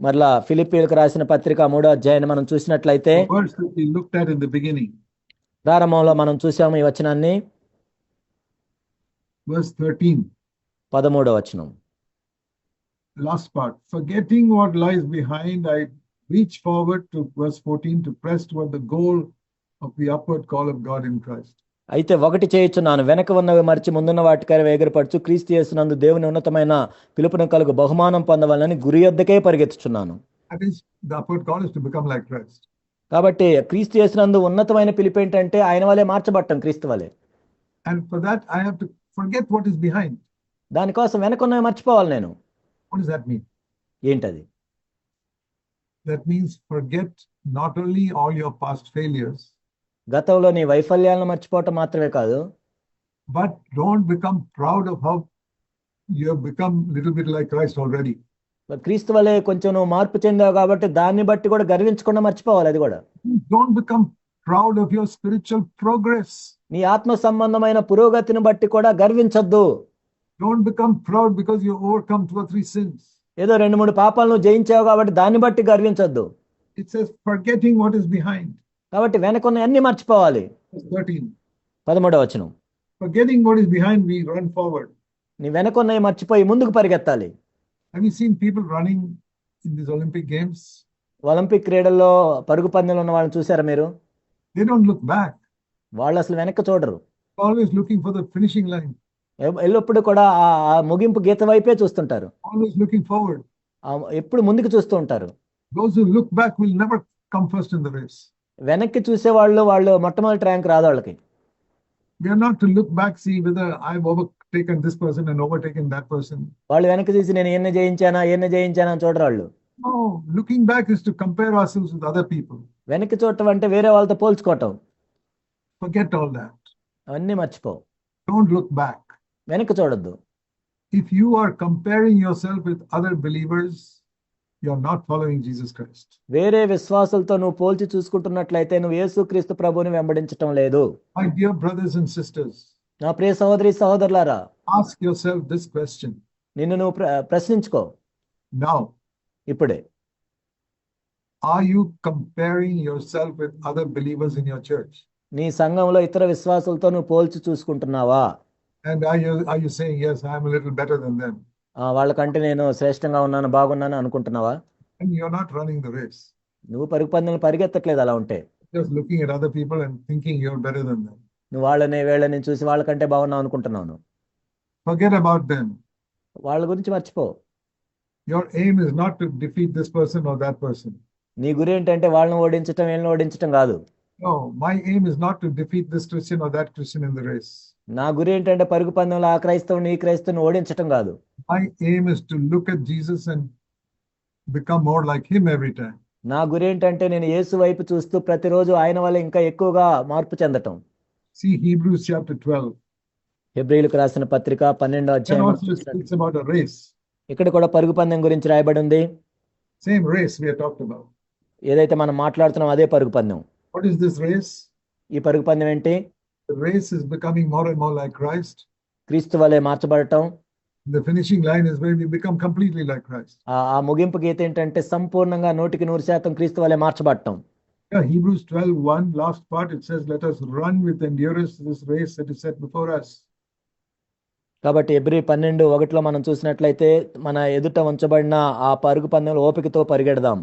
మరలా ఫిలిపీలకు రాసిన పత్రిక మూడో అధ్యాయాన్ని మనం చూసినట్లయితే ప్రారంభంలో మనం చూసాము ఈ వచనాన్ని. పదమూడో వచనం. Last part forgetting lies fourteen goal of the అయితే ఒకటి చేయుచున్నాను వెనక ఉన్నవి మరిచి ముందున్న వాటికై వేగిరపరచు క్రీస్తు యేసునందు దేవుని ఉన్నతమైన పిలుపును కలుగు బహుమానం పొందవాలని గురి యొద్దకే పరిగెత్తుచున్నాను. కాబట్టి క్రీస్తు యేసునందు ఉన్నతమైన పిలుపు ఏంటంటే ఆయన వలె మార్చబట్టం క్రీస్తు వలె And for that, I have to forget what is behind. దానికోసం వెనక ఉన్నవి మర్చిపోవాలి నేను What does that mean? ఏంటది That means forget not only all your past failures, గతంలో నీ వైఫల్యాలను మర్చిపోవటం మాత్రమే కాదు. But don't become proud of how you have become little bit like Christ already క్రీస్తు వలె కొంచెం నువ్వు మార్పు చెందావు కాబట్టి దాన్ని బట్టి కూడా గర్వించకుండా మర్చిపోవాలి అది కూడా. Don't become proud of your spiritual progress నీ ఆత్మ సంబంధమైన పురోగతిని బట్టి కూడా గర్వించొద్దు. Don't become proud because you overcome two three sins ఏదో రెండు మూడు పాపాలను జయించావు కాబట్టి దాన్ని బట్టి గర్వించొద్దు. It's forgetting what is behind కాబట్టి వెనక ఉన్న అన్ని మర్చిపోవాలి. పదమూడవ వచనం. Forgetting what is behind we నీ వెనక ఉన్నవి మర్చిపోయి ముందుకు పరిగెత్తాలి. I mean seen people running in this Olympic games Olympic క్రీడల్లో పరుగు పందెంలో ఉన్న వాళ్ళని చూసారా మీరు? దే డోంట్ లుక్ బ్యాక్ వాళ్ళు అసలు వెనక్కి చూడరు. Always looking for the finishing line ఎల్లప్పుడు కూడా ఆ ముగింపు గీత వైపే చూస్తుంటారు. ఆల్వేస్ లుకింగ్ ఫార్వర్డ్ ఎప్పుడు ముందుకు చూస్తూ ఉంటారు. Those look back will never come వెనక్కి చూసే వాళ్ళు వాళ్ళు మొట్టమొదటి ర్యాంక్ రాదు వాళ్ళకి We are not to look back, see whether I've overtaken this person and overtaken that person. వాళ్ళు వెనక్కి తీసి నేను ఎన్ని జయించానా ఎన్ని జయించానా అని చూడరు వాళ్ళు No, looking back is to compare ourselves with other people. వెనక్కి చూడటం అంటే వేరే వాళ్ళతో పోల్చుకోవటం Forget all that. అవన్నీ మర్చిపో Don't look back. వెనక్కి చూడొద్దు If you are comparing yourself with other believers, you're not following Jesus Christ. వేరే విశ్వాసులతో నువ్వు పోల్చి చూసుకుంటున్నట్లయితే నువ్వు యేసుక్రీస్తు ప్రభువుని వెంబడించటం లేదు My dear brothers and sisters, నా ప్రియ సహోదరి సహోదరులారా ask yourself this question నిన్ను నువ్వు ప్ర- ప్రశ్నించుకో now. ఇప్పుడే Are you comparing yourself with other believers in your church? నీ సంఘంలో ఇతర విశ్వాసులతో నువ్వు పోల్చి చూసుకుంటున్నావా And are you, are you saying, Yes, I'm a little better than them? వాళ్ళకంటే నేను శ్రేష్టంగా ఉన్నాను బాగున్నాను అనుకుంటున్నావా And you're not running the race, నువ్వు పరుగు పందెలు పరిగెత్తట్లేదు అలా ఉంటే just looking at other people and thinking you're better than them. నువ్వు వాళ్ళని వీళ్ళని చూసి వాళ్ళకంటే బాగున్నావు అనుకుంటున్నావు Forget about them. వాళ్ళ గురించి మర్చిపో Your aim is not to defeat this person or that person. నీ గురి ఏంటంటే వాళ్ళని ఓడించటం వీళ్ళని ఓడించటం కాదు No, my aim is not to defeat this Christian or that Christian in the race. నా గురి ఏంటంటే పరుగు పందెంలో ఆ క్రైస్తవుని ఈ క్రైస్తవుని ఓడించటం కాదు My aim is to look at Jesus and become more like him every time. నా గురి ఏంటంటే నేను యేసు వైపు చూస్తూ ప్రతిరోజు ఆయన వల్ల ఇంకా ఎక్కువగా మార్పు చెందటం See Hebrews chapter 12. హెబ్రిలకు రాసిన పత్రిక పన్నెండో అధ్యాయం also it speaks about a race. ఇక్కడ కూడా పరుగు పందెం గురించి రాయబడి ఉంది Same race we have talked about. ఏదైతే మనం మాట్లాడుతున్నాం అదే పరుగు పందెం What is this race? ఈ పరుగు పందెం ఏంటి The race is becoming more and more like Christ. క్రీస్తు వలె మార్చబడటం The finishing line is where we become completely like Christ. ఆ ఆ ముగింపు గీత ఏంటంటే సంపూర్ణంగా నూటికి నూరు శాతం క్రీస్తు వలె మార్చబడటం Yeah, Hebrews 12 1, last part, it says, Let us run with endurance this race that is set before us. కాబట్టి ఎబ్రి పన్నెండు ఒకటిలో మనం చూసినట్లయితే మన ఎదుట ఉంచబడిన ఆ పరుగు పందెంలో ఓపికతో పరిగెడదాం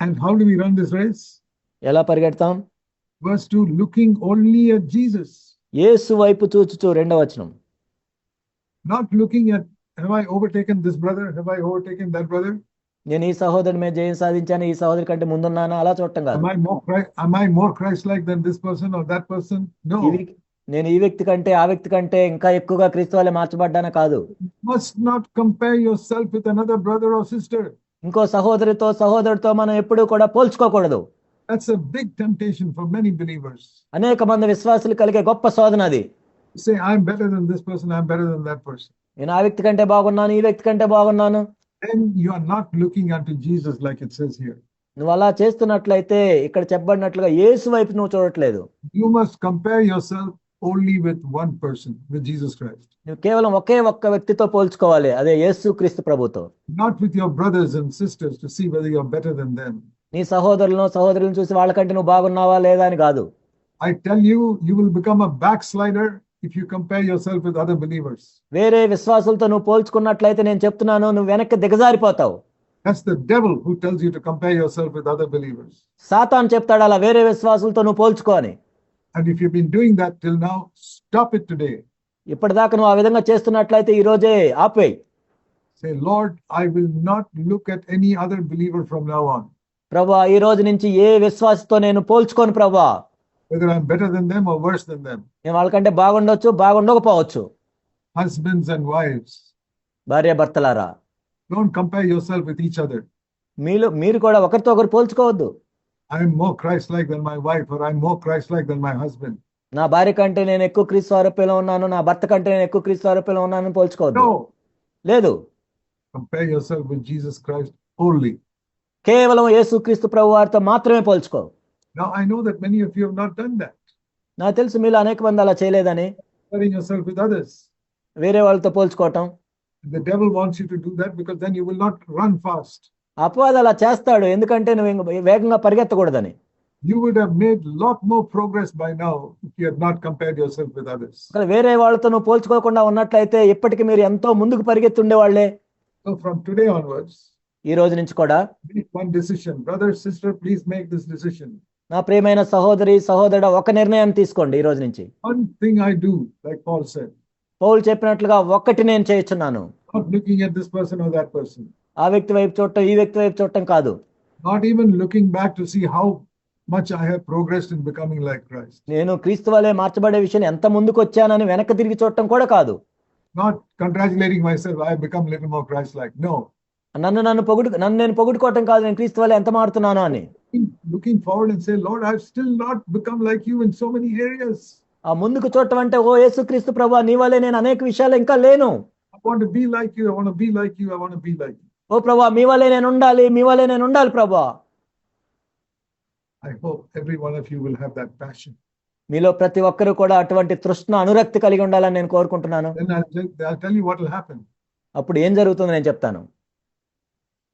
And how do we run this race? ఎలా పరిగెడతాం verse 2 looking only at jesus. yes not looking at have i overtaken this brother? Have i overtaken that brother నేను ఈ సహోదరుని మే జయం సాధించాను ఈ సహోదరు కంటే ముందున్నాను అలా చూడటం కాదు. నేను ఈ వ్యక్తి కంటే ఆ వ్యక్తి కంటే ఇంకా ఎక్కువగా క్రీస్తు వాళ్ళే మార్చబడ్డానా కాదు. ఇంకో సహోదరితో సహోదరుడితో మనం ఎప్పుడు కూడా పోల్చుకోకూడదు. That's a big temptation for many believers. అనేక మంది విశ్వాసులు కలిగే గొప్ప శోధన అది Say, I'm better than this person, I'm better than that person. నేను ఆ వ్యక్తి కంటే బాగున్నాను ఈ వ్యక్తి కంటే బాగున్నాను Then you are not looking unto Jesus like it says here. నువ్వు అలా చేస్తున్నట్లయితే ఇక్కడ చెప్పబడినట్లుగా యేసు వైపు నువ్వు చూడట్లేదు You must compare yourself only with one person, with Jesus Christ. నువ్వు కేవలం ఒకే ఒక్క వ్యక్తితో పోల్చుకోవాలి అదే యేసు క్రీస్తు ప్రభుతో Not with your brothers and sisters to see whether you're better than them. నీ సహోదరులను సహోదరులను చూసి వాళ్ళకంటే నువ్వు బాగున్నావా లేదా అని కాదు I tell you, you will become a backslider if you compare yourself with other believers. వేరే విశ్వాసులతో నువ్వు పోల్చుకున్నట్లయితే నేను చెప్తున్నాను నువ్వు వెనక్కి దిగజారిపోతావు That's the devil who tells you to compare yourself with other believers. Satan చెప్తాడు అలా వేరే విశ్వాసులతో నువ్వు పోల్చుకో అని And if you've been doing that till now, stop it today. ఇప్పటిదాకా నువ్వు ఆ విధంగా చేస్తున్నట్లయితే ఈ రోజే ఆపేయి Say, Lord, I will not look at any other believer from now on, ప్రభా ఈ రోజు నుంచి ఏ విశ్వాసతో నేను పోల్చుకోను ప్రభుత్వ బాగుండొచ్చు బాగుండకపోవచ్చు. హస్బెండ్స్ అండ్ వైఫ్స్ భార్య భర్తలారా don't compare yourself with each మీరు మీరు కూడా ఒకరితో ఒకరు పోల్చుకోవద్దు. I am more like my wife I am more like than my husband నా భార్య కంటే నేను ఎక్కువ క్రీస్తు ఆరోపణలో ఉన్నాను నా భర్త కంటే నేను ఎక్కువ క్రీస్తు ఆరోపణలో ఉన్నాను పోల్చుకోవద్దు. లేదు. జీసస్ క్రైస్ట్ ఓన్లీ కేవలం యేసు క్రీస్తు ప్రభు వారితో మాత్రమే పోల్చుకో Now, I know that many of you have not done that, నాకు తెలుసు మీలో అనేక మంది అలా చేయలేదని comparing yourself with others. వేరే వాళ్ళతో పోల్చుకోవటం The devil wants you to do that because then you will not run fast. అపవాది అలా చేస్తాడు ఎందుకంటే నువ్వు ఇంక వేగంగా పరిగెత్తకూడదని You would have made lot more progress by now if you had not compared yourself with others. వేరే వాళ్ళతో నువ్వు పోల్చుకోకుండా ఉన్నట్లయితే ఇప్పటికి మీరు ఎంతో ముందుకు పరిగెత్తి ఉండేవాళ్ళే So, from today onwards, ఈ రోజు నుంచి కూడా sister please make this decision నా ప్రియమైన సహోదరి సహోదరుడు ఒక నిర్ణయం తీసుకోండి ఈ రోజు నుంచి. One thing I do like Paul said Paul చెప్పినట్లుగా ఒకటి నేను చేయుచున్నాను. Looking at this person or that person ఆ వ్యక్తి వైపు చూడటం ఈ వ్యక్తి వైపు చూడటం కాదు. Not even looking back to see how much I have progress in becoming like Christ నేను క్రీస్తు వలె మార్చబడే విషయం ఎంత ముందుకు వచ్చానని వెనక్కి తిరిగి చూడటం కూడా కాదు. Not congratulating myself I have become little more Christ like no నన్ను నన్ను పొగుడు నన్ను నేను పొగుడుకోవటం కాదు నేను క్రీస్తు వల్ల ఎంత మారుతున్నానో అని. Looking forward and say Lord I like you so many ఆ ముందుకు చూడటం అంటే ఓ యేసుక్రీస్తు ప్రభా నీ వల్లే నేను అనేక విషయాలు ఇంకా లేను. I want be like you I be like you I want to be ఓ ప్రభా మీ వల్లే నేను ఉండాలి మీ వల్లే నేను ఉండాలి ప్రభువా I hope every one of you will have that passion మీలో ప్రతి ఒక్కరూ కూడా అటువంటి తృష్ణ అనురక్తి కలిగి ఉండాలని నేను కోరుకుంటున్నాను. అప్పుడు ఏం జరుగుతుందో నేను చెప్తాను.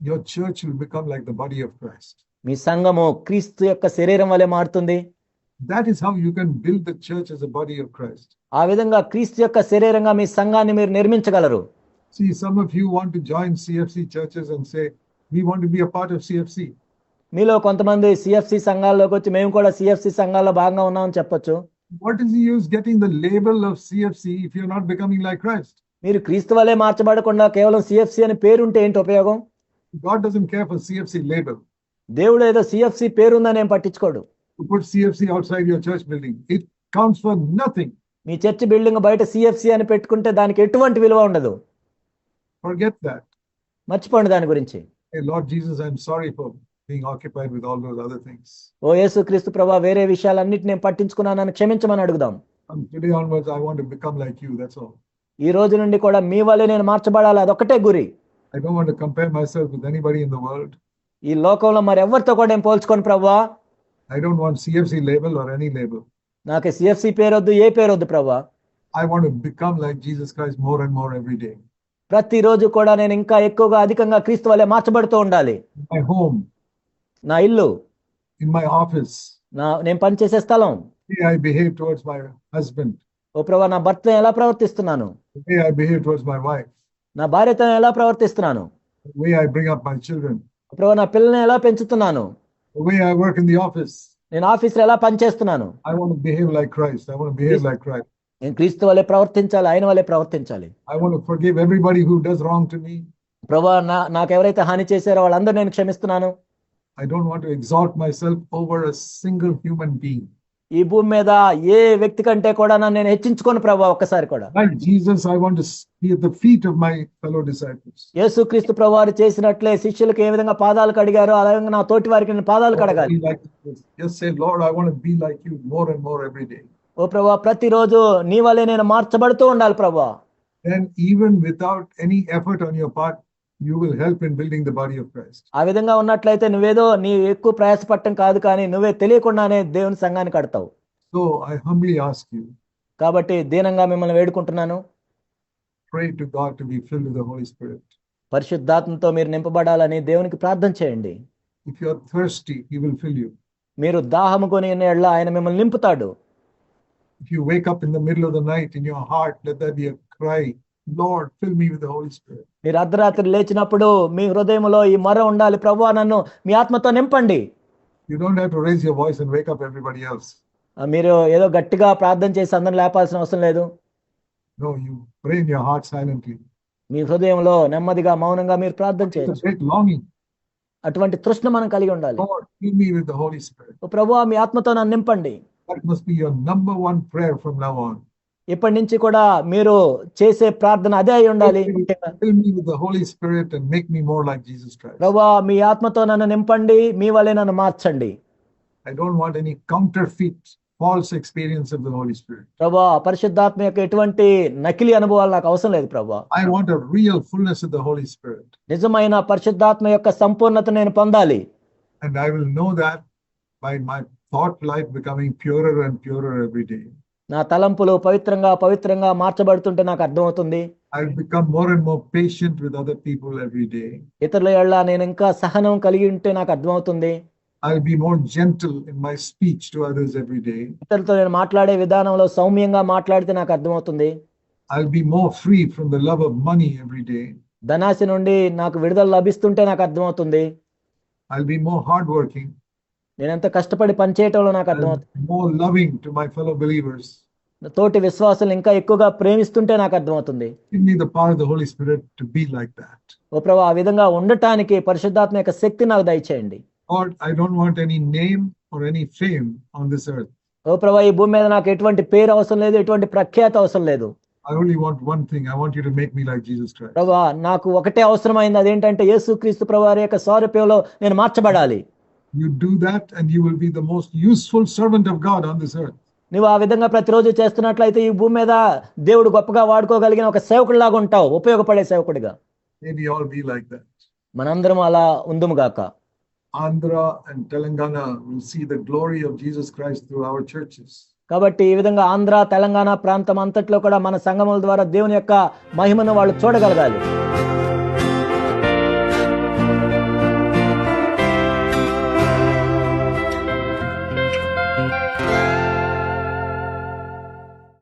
Your church will become like the body of Christ. మీ సంఘము క్రీస్తు యొక్క శరీరం వలె మారుతుంది That is how you can build the church as a body of Christ. ఆ విధంగా క్రీస్తు యొక్క శరీరంగా మీ సంఘాన్ని మీరు నిర్మించగలరు See, some of you want to join CFC churches and say, we want to be a part of CFC. మీలో కొంతమంది CFC సంఘాల్లోకి వచ్చి మేము కూడా సిఎఫ్సి సంఘాల్లో భాగంగా ఉన్నామని చెప్పొచ్చు What is the use getting the label of CFC if you're not becoming like Christ? మీరు క్రీస్తు వలె మార్చబడకుండా కేవలం సిఎఫ్సి అని పేరుంటే ఏంటి ఉపయోగం God doesn't care for CFC label దేవుడు ఏదో సిఎఫ్సి పేరుందా నేను పట్టించుకోడు. Put outside your building it counts for nothing me church building బయట సిఎఫ్సి అని పెట్టుకుంటే దానికి ఎటువంటి విలువ ఉండదు. ఫర్గెట్ దట్ మర్చిపోండి దాని గురించి. ఏ Jesus I sorry for being with all those things ఓ యేసు క్రీస్తు ప్రభువా వేరే విషయాలన్నిటిని నేను పట్టించుకున్నానని క్షమించమని అడుగుదాం. Today I want to like you that's all ఈ రోజు నుండి కూడా మీ వలే నేను మార్చబడాలి అదొక్కటే గురి. I don't want to compare myself with anybody in the world. ఈ లోకంలో మరి ఎవరితో కూడా నేను పోల్చుకోను ప్రభా I don't want CFC label or any label. నాకు CFC పేరొద్దు A పేరొద్దు Prabha I want to become like Jesus Christ more and more every day. ప్రతిరోజు కూడా నేను ఇంకా ఎక్కువగా అధికంగా క్రీస్తు వల్లే మార్చబడుతూ ఉండాలి In my home, నా ఇల్లు in my office, నా నేను పనిచేసే స్థలం the way I behave towards my husband, ఓ ప్రభా నా భర్త ఎలా ప్రవర్తిస్తున్నాను the way I behave towards my wife, నా భార్యతో ఎలా ప్రవర్తిస్తున్నాను the way I bring up my children, ఓ ప్రభా నా పిల్లల్ని ఎలా పెంచుతున్నాను the way I work in the office. నేను ఆఫీసులో ఎలా పనిచేస్తున్నాను I want to behave like Christ. I want to behave like Christ. నేను క్రీస్తు వల్లే ప్రవర్తించాలి ఆయన వల్లే ప్రవర్తించాలి I want to forgive everybody who does wrong to me. ప్రభా నా నాకు ఎవరైతే హాని చేశారో వాళ్ళందరూ నేను క్షమిస్తున్నాను I don't want to exalt myself over a single human being. ఈ భూమి మీద ఏ వ్యక్తి కంటే కూడా నన్ను నేను హెచ్చించుకోను ప్రభా ఒక్కసారి కూడా. Jesus I want to feet of my యేసుక్రీస్తు ప్రభువారు చేసినట్లే శిష్యులకు ఏ విధంగా పాదాలు కడిగారు విధంగా నా తోటి వారికి నేను పాదాలు కడగాలి. yes say lord i want ఓ ప్రభువా ప్రతిరోజు నీ వలే నేను మార్చబడుతూ ఉండాలి ప్రభావ then even without any effort on your part you will help in building the body of Christ. ఆ విధంగా ఉన్నట్లయితే నువ్వేదో నీ ఎక్కువ ప్రయాసపడటం కాదు కానీ నువ్వే తెలియకుండానే దేవుని సంఘాన్ని కడతావు So, I humbly ask you, కాబట్టి దీనంగా మిమ్మల్ని వేడుకుంటున్నాను Pray to God to be filled with the Holy Spirit. పరిశుద్ధాత్మతో మీరు నింపబడాలని దేవునికి ప్రార్థన చేయండి If you are thirsty, He will fill you. మీరు దాహము కొని ఎళ్ళ ఆయన మిమ్మల్ని నింపుతాడు If you wake up in the middle of the night in your heart, let there be a cry, fill me with the holy మీరు అర్ధరాత్రి లేచినప్పుడు మీ హృదయంలో ఈ మర ఉండాలి. ప్రభువా నన్ను మీ ఆత్మతో నింపండి. You don't have to raise voice and wake up everybody else మీరు ఏదో గట్టిగా ప్రార్థన చేసి అందరిని లేపాల్సిన అవసరం లేదు. No you pray in heart మీ హృదయంలో నెమ్మదిగా మౌనంగా మీరు ప్రార్థన చేయండి. అటువంటి తృష్ణ మనం కలిగి ఉండాలి. ప్రభు మీ ఆత్మతో నన్ను నింపండి. That must be your number 1 prayer from now on ఇప్పటి నుంచి కూడా మీరు చేసే ప్రార్థన అదే అయి ఉండాలి. మీ ఆత్మతో నన్ను నింపండి మీ వలె నన్ను మార్చండి. I don't want any counterfeit false experience of the holy spirit ప్రభా పరిశుద్ధాత్మ యొక్క ఎటువంటి నకిలీ అనుభవాలు నాకు అవసరం లేదు ప్రభా. I want real fullness of the holy spirit నిజమైన పరిశుద్ధాత్మ యొక్క సంపూర్ణత నేను పొందాలి. And I will know that by my thought life becoming purer and purer every day నా తలంపులు పవిత్రంగా పవిత్రంగా మార్చబడుతుంటే నాకు అర్థమవుతుంది ఇతరుల ఎలా నేను ఇంకా సహనం కలిగి ఉంటే నాకు అర్థమవుతుంది I'll be more gentle in my speech to others every day. ఇతరులతో నేను మాట్లాడే విధానంలో సౌమ్యంగా మాట్లాడితే నాకు అర్థమవుతుంది I'll be more free from the love of money every day. ధనాసి నుండి నాకు విడుదల లభిస్తుంటే నాకు అర్థమవుతుంది I'll be more hard working. నేను ఎంత కష్టపడి పనిచేయటంలో నాకు అర్థమవుతుంది. తోటి విశ్వాసాలు ఇంకా ఎక్కువగా ప్రేమిస్తుంటే నాకు అర్థమవుతుంది. ఓ ప్రభు ఆ విధంగా ఉండటానికి పరిశుద్ధాత్మ యొక్క శక్తి నాకు దయచేయండి I don't want any name or any fame on this earth. ఓ ప్రభు ఈ భూమి మీద నాకు ఎటువంటి పేరు అవసరం లేదు ఎటువంటి ప్రఖ్యాత అవసరం లేదు I only want one thing. I want you to make me like Jesus Christ. ప్రభా నాకు ఒకటే అవసరమైంది అదేంటంటే యేసుక్రీస్తు ప్రభు వారి యొక్క సారూప్యంలో నేను మార్చబడాలి You do that, and you will be the most useful servant of God on this earth. నువ్వు ఆ విధంగా ప్రతిరోజు చేస్తున్నట్లయితే ఈ భూమి మీద దేవుడు గొప్పగా వాడుకోగలిగిన ఒక సేవకుడిలాగా ఉంటావు ఉపయోగపడే సేవకుడిగా May we all be like that. మనందరం అలా ఉందుము గాక Andhra and Telangana will see the glory of Jesus Christ through our churches. కాబట్టి ఈ విధంగా ఆంధ్ర తెలంగాణ ప్రాంతం అంతట్లో కూడా మన సంఘముల ద్వారా దేవుని యొక్క మహిమను వాళ్ళు చూడగలగాలి